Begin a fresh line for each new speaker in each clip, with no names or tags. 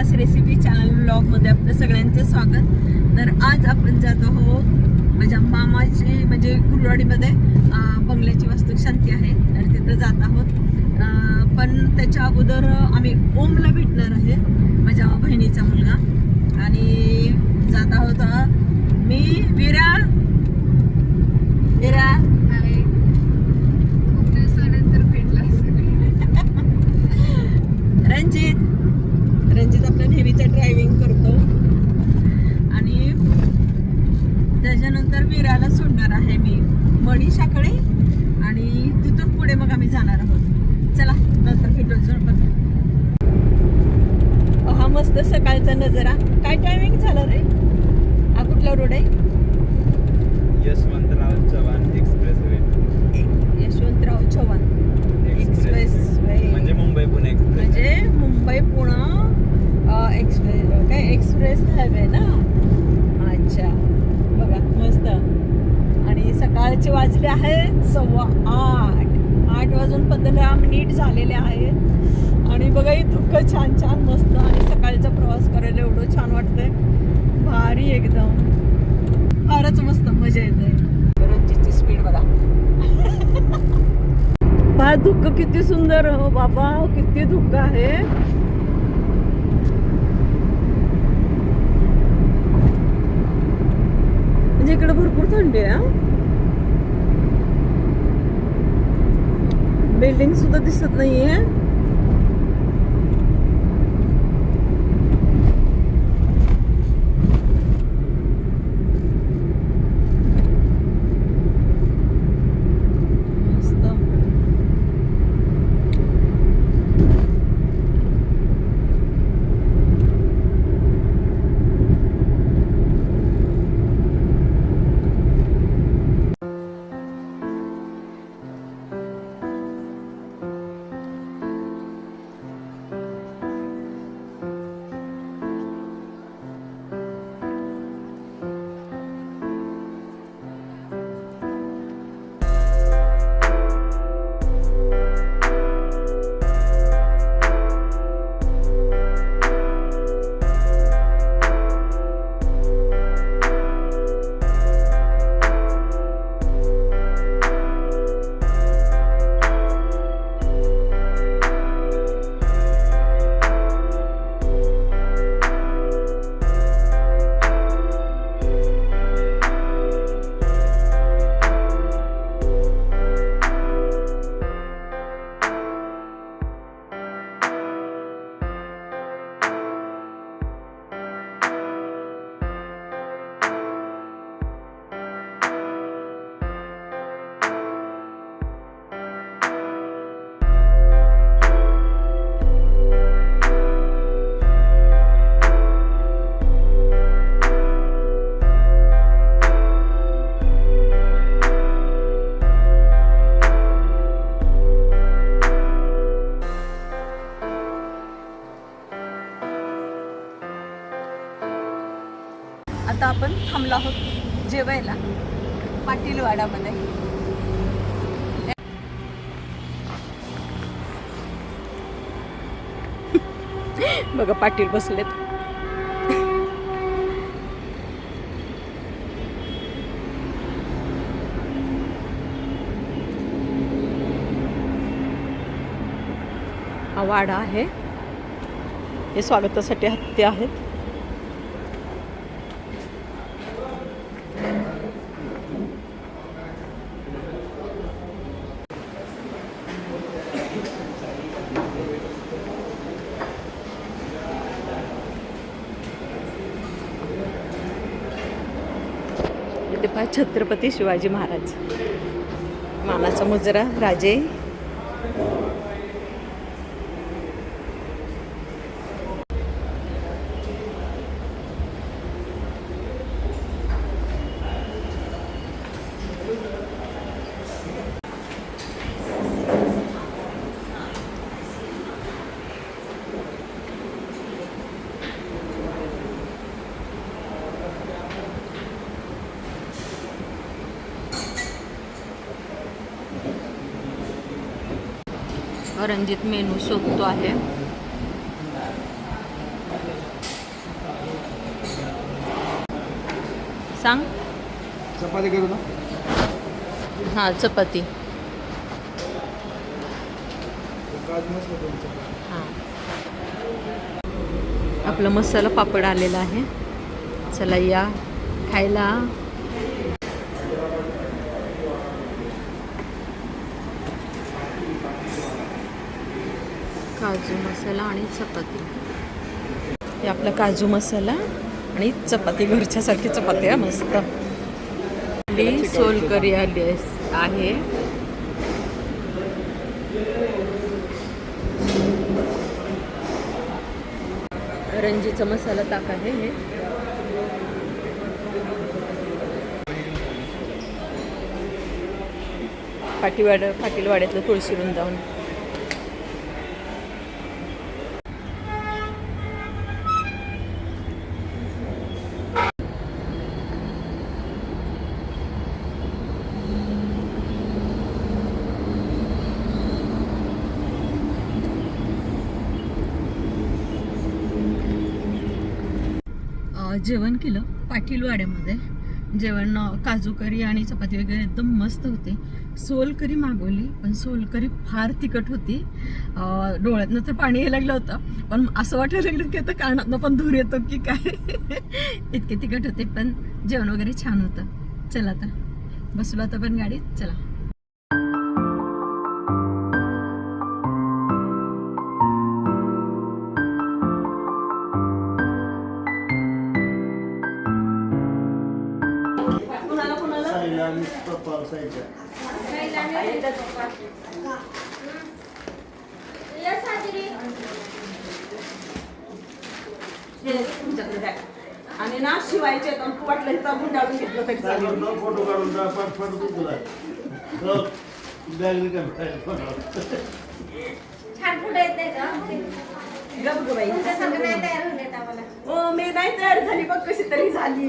Vilas recipe channel ब्लॉगमध्ये आपलं सगळ्यांचं स्वागत. तर आज आपण जात आहोत माझ्या मामाची म्हणजे कुलवाडीमध्ये बंगल्याची वास्तू शांती आहे. तर तिथं जात आहोत. पण त्याच्या अगोदर आम्ही ओमला भेटणार आहे माझ्या बहिणीचा मुलगा. आणि जात आहोत मी विरा. विरा.
हाय. खूप दिवसानंतर भेटला
रणजित रणजित आपल्या नेहमीचं ड्रायव्हिंग करतो आणि त्याच्यानंतर सोडणार आहे मी मणीशाकडे आणि तिथून पुढे मग आम्ही जाणार आहोत. चला नंतर भेटू आपण. हा मस्त सकाळचा नजरा. काय टायमिंग झालं रे? हा कुठला रोड आहे?
Yashwantrao Chavan express way
Yashwantrao Chavan. Express way.
म्हणजे मुंबई पुणे
म्हणजे मुंबई पुणे एक्सप्रेस काय एक्सप्रेस हायवे ना? अच्छा. बघा मस्त. आणि सकाळचे वाजले आहेत सव्वा आठ. आठ वाजून पंधरा मिनिट झालेले आहेत. आणि बघा इतकं छान छान मस्त आणि सकाळचा प्रवास करायला एवढं छान वाटतंय. भारी एकदम. फारच मस्त मजा येते. रणजितची स्पीड बघा. बा धुक्क किती सुंदर हो बाबा किती धुक्क आहे. इकडे भरपूर थंडी आहे बिल्डिंग सुद्धा दिसत नाहीये. आपण आहोत जेवायला पाटीलवाडामध्ये. बघा पाटील बसलेत. हा वाडा आहे. हे स्वागतासाठी हत्ती आहेत इथे पहा छत्रपती शिवाजी महाराज. मानाचा मुजरा राजे. रंजित मेनू शोधतो आहे. सांग.
चपाती करू ना?
हां चपाती. हां. आपला मसाला पापड आलेला आहे. चला या खायला. काजू मसाला आणि चपाती. हे आपला काजू मसाला आणि चपाती घरच्यासारखी चपाती आहे मस्त. आपली सोलकरी आली आहे- रंजीचा मसाला ताक आहे हे. पाटीवाड पाटीलवाड्यातलं तुळशी वृंदावन. जेवण केलं पाटीलवाड्यामध्ये. जेवण काजू करी आणि चपाती वगैरे एकदम मस्त होते. सोलकरी मागवली पण सोलकरी फार तिखट होती. अ, डोळ्यातनं तर पाणी यायला लागलं होतं. पण असं वाटायला लागलं की आता कानातनं पण धूर येतो की काय? इतके तिखट होते पण जेवण वगैरे छान होतं. चला आता. बसलो आता पण गाडीत. चला.
आणि पप्पा साईच्या
आणि ना शिवायचे वाटलं तर गुंडाळून घेतलं तरी चालेल
फोटो काढून फोटो तू तुला बॅग फोटो
छान पुढे येत नाही का
गप गं बाई.
तुमच्यासारखं नाही तयार होऊन येत आम्हाला.
हो मी नाही तयार झाली बघ कशी तरी झाली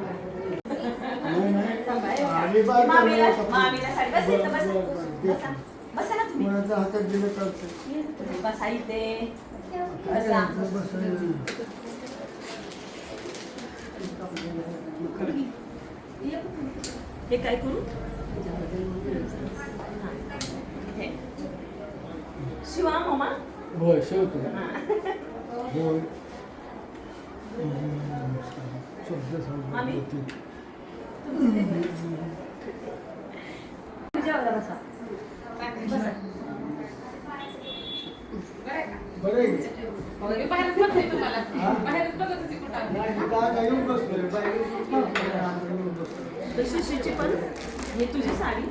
आणि बाय
मामीला मामीला साडी बस इथं बस. बसा. बसा ना तुम्ही.
कोणाच्या हातात दिलं चालतं
बसा इथे. बसा. हे काय करू. शिवा मामा?
होय शेवतो
हा.
होय.
पण तुझी साडी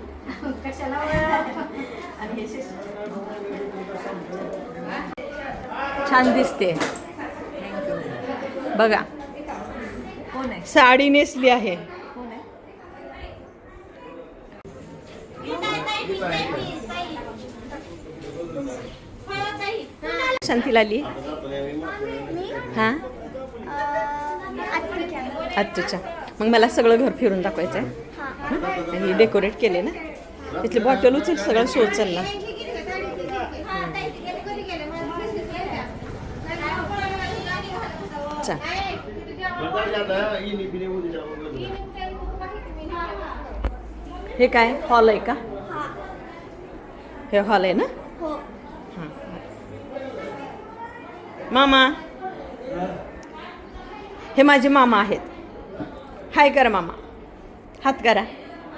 कशाला
आणि हे छान दिसते. बघा. साडी नेसली आहे
कोण आहे
शांतीला आली हा? आत्तूच्या. मग मला सगळं घर फिरून दाखवायचं आहे आणि डेकोरेट केले ना? तिथले बॉटल उचल सगळं शो उचलला
ना.
हे काय? हॉल आहे का? हे हॉल आहे ना? हां. मामा. हे माझे मामा आहेत. हाय करा मामा. हात करा.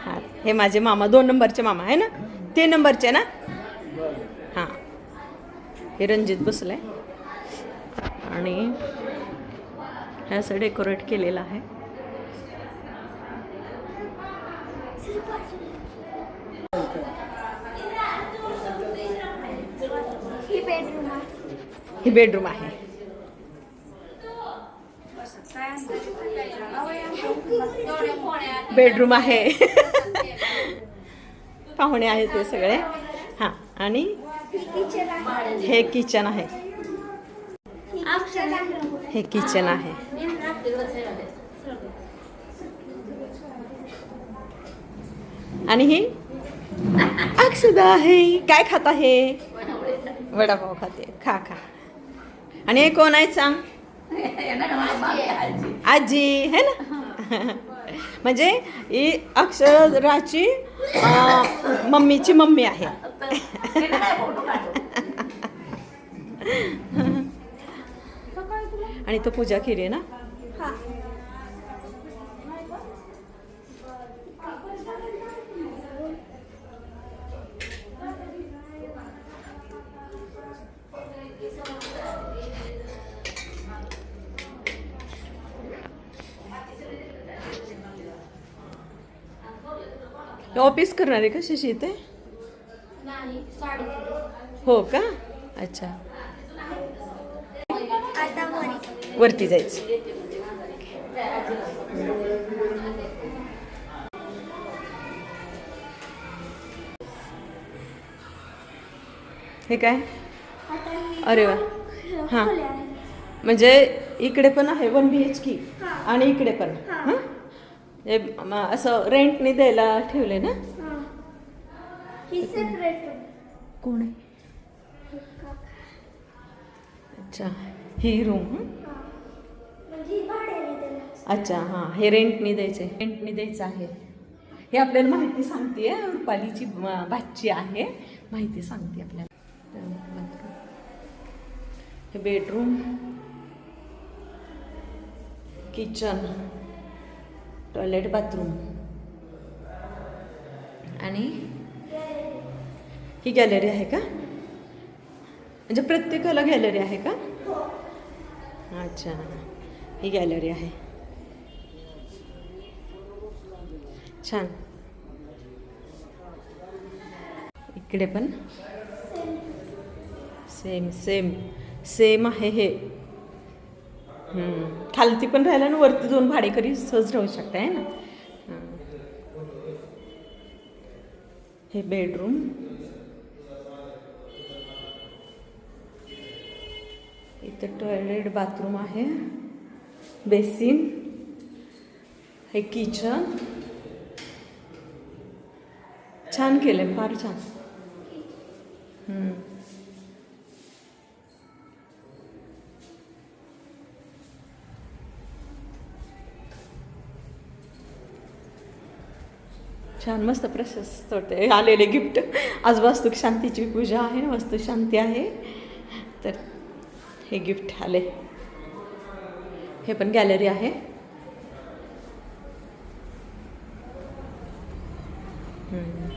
हां हे माझे मामा. दोन नंबरचे मामा आहे ना? ते नंबरचे ना? हां. हे रणजित बसलं आहे आणि हे असं डेकोरेट केलेलं आहे
ही बेडरूम आहे
ही बेडरूम आहे. बेडरूम आहे. पाहुणे आहेत ते सगळे. हां आणि हे किचन आहे. हे किचन आहे. आणि ही अक्षदा आहे. काय खात आहे वडापाव खाते. खा खा. आणि हे कोण आहे सांग? आजी है ना? म्हणजे ही अक्षराची मम्मीची मम्मी आहे. आणि तो पूजा केली ना? ऑफिस करणार आहे का शशी इथे? हो का? अच्छा. वरती जायचं. हे काय? अरे वा. हां. म्हणजे इकडे पण आहे वन बी एच की. आणि इकडे पण.
हां.
हां हे म- असं रेंटने द्यायला ठेवले ना? कोण आहे? अच्छा ही रूम
म्हणजे देणार.
अच्छा हां हे रेंटने द्यायचं आहे रेंटने द्यायचं आहे. हे आपल्याला माहिती सांगते रुपालीची भाची आहे. माहिती सांगते आपल्याला. हे बेडरूम किचन टॉयलेट बाथरूम. आणि ही गॅलरी आहे का? म्हणजे प्रत्येकाला गॅलरी आहे का? अच्छा ही गॅलरी आहे. छान. इकडे पण. सेम सेम सेम आहे हे. खालती पण राहिला ना वरती दोन भाडेकरी सहज राहू शकता आहे ना? हे बेडरूम. इथं टॉयलेट बाथरूम आहे. बेसिन हे किचन छान केलं फार छान. छान मस्त प्रशस्त होते. आलेले गिफ्ट आज वास्तू शांतीची पूजा आहे वास्तू शांती आहे. तर हे गिफ्ट आले. हे पण गॅलरी आहे. हम्म.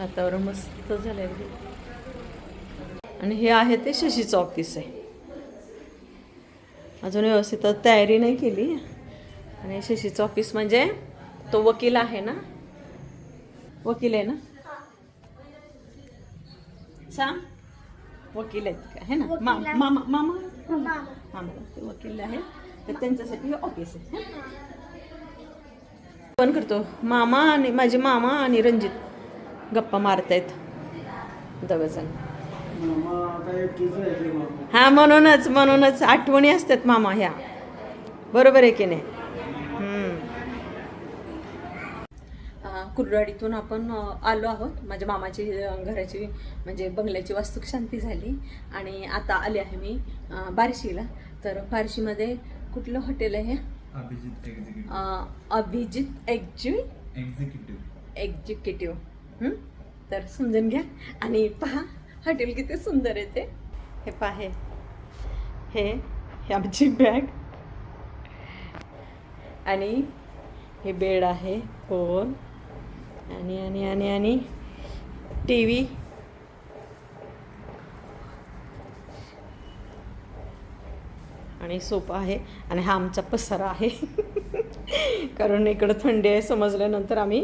वातावरण मस्त झालंय. आणि हे आहे ते शशीचं ऑफिस आहे. अजून व्यवस्थित तयारी नाही केली. आणि शशीचं ऑफिस म्हणजे तो वकील आहे ना? वकील आहे ना? सांग वकील आहेत का? है ना. मामा मामा
मामा?
मामा ते वकील आहे. तर त्यांच्यासाठी हे ऑफिस आहे पण करतो. मामा आणि माझे मामा आणि रणजित गप्पा मारतायत. दोघंजण
एकटीच राहिली मामा
हा म्हणूनच म्हणूनच आठवणी असतात मामा ह्या. बरोबर आहे की नाही हम्म. अं, कुर्डवाडीतून आपण आलो आहोत. माझ्या मामाची घराची म्हणजे बंगल्याची वास्तूक शांती झाली आणि आता आले आहे मी बार्शीला. तर बार्शीमध्ये कुठलं हॉटेल आहे हे?
Abhijit executive executive.
एक्झिक्युटिव्ह तर समजून घ्या आणि पहा हॉटेल किती सुंदर आहे ते. हे पहा हे. हे हे आमची बॅग. आणि हे बेड आहे फोन आणि आणि आणि आणि. टी व्ही आणि सोपा आहे. आणि हा आमचा पसारा आहे. कारण इकडं थंडी आहे समजल्यानंतर आम्ही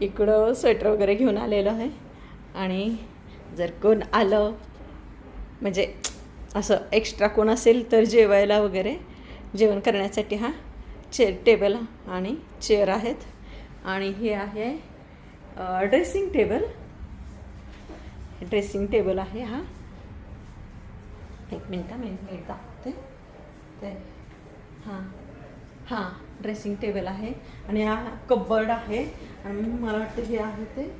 इकडं स्वेटर वगैरे घेऊन आलेलो आहे. आणि जर कोण आलं म्हणजे असं एक्स्ट्रा कोण असेल तर जेवायला वगैरे. जेवण करण्यासाठी हा चेअर टेबल आणि चेअर आहेत. आणि हे आहे ड्रेसिंग टेबल ड्रेसिंग टेबल आहे हा. एक मिनटं मी मी दाखवते ते हां हां ड्रेसिंग टेबल आहे. आणि हा कबर्ड आहे. आणि मला वाटतं हे आहे ते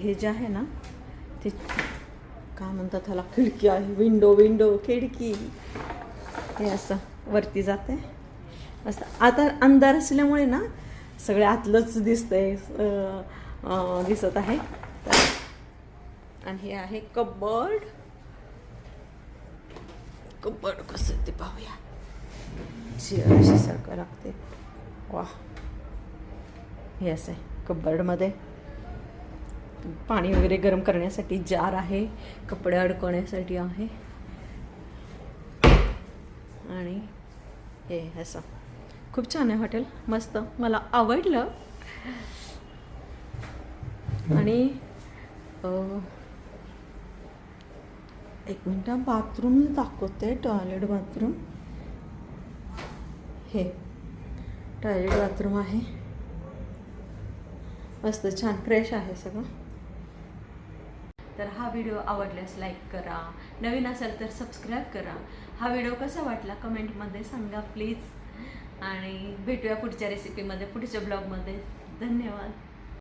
हे जे आहे ना ते काय म्हणतात त्याला खिडकी आहे. विंडो विंडो खिडकी. हे असं वरती जाते. असं आता अंधार असल्यामुळे ना सगळे आतलंच दिसतंय दिसत आहे. आणि हे आहे कबर्ड. कबर्ड कसं ते पाहूया. अशी सारखं लागते. वा हे असं आहे कबर्डमध्ये. पाणी वगैरे गरम करण्यासाठी जार आहे कपडे अडकवण्यासाठी आहे. आणि हे असं. खूप छान आहे हॉटेल. मस्त. मला आवडलं. आणि एक मिनटं बाथरूम दाखवते. टॉयलेट बाथरूम हे. टॉयलेट बाथरूम आहे. मस्त छान. फ्रेश आहे सगळं. तर हा व्हिडिओ आवडल्यास लाईक करा. नवीन असेल तर सबस्क्राईब करा. हा व्हिडिओ कसा वाटला? कमेंटमध्ये सांगा प्लीज आणि भेटूया पुढच्या रेसिपीमध्ये पुढच्या ब्लॉगमध्ये धन्यवाद.